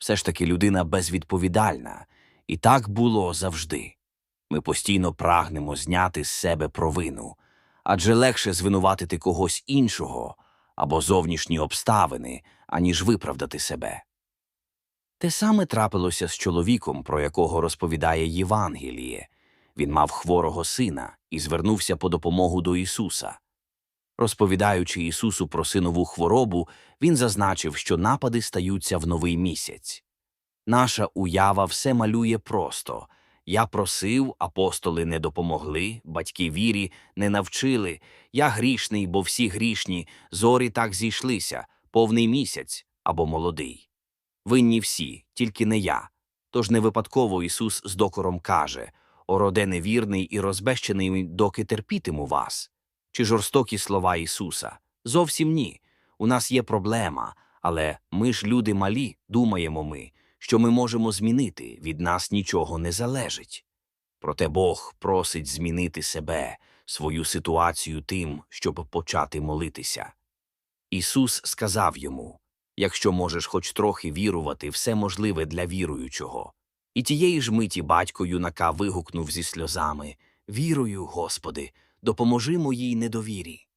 Все ж таки людина безвідповідальна, і так було завжди. Ми постійно прагнемо зняти з себе провину, адже легше звинуватити когось іншого або зовнішні обставини, аніж виправдати себе. Те саме трапилося з чоловіком, про якого розповідає Євангеліє. Він мав хворого сина і звернувся по допомогу до Ісуса. Розповідаючи Ісусу про синову хворобу, він зазначив, що напади стаються в новий місяць. Наша уява все малює просто. Я просив, апостоли не допомогли, батьки вірі не навчили. Я грішний, бо всі грішні, зорі так зійшлися, повний місяць або молодий. Винні всі, тільки не я. Тож не випадково Ісус з докором каже «О роде невірний і розбещений, доки терпітиму вас». Чи жорстокі слова Ісуса? Зовсім ні. У нас є проблема, але ми ж люди малі, думаємо ми, що ми можемо змінити, від нас нічого не залежить. Проте Бог просить змінити себе, свою ситуацію тим, щоб почати молитися. Ісус сказав йому якщо можеш хоч трохи вірувати, все можливе для віруючого. І тієї ж миті батько юнака вигукнув зі сльозами Вірую, Господи, допоможи моїй недовірі.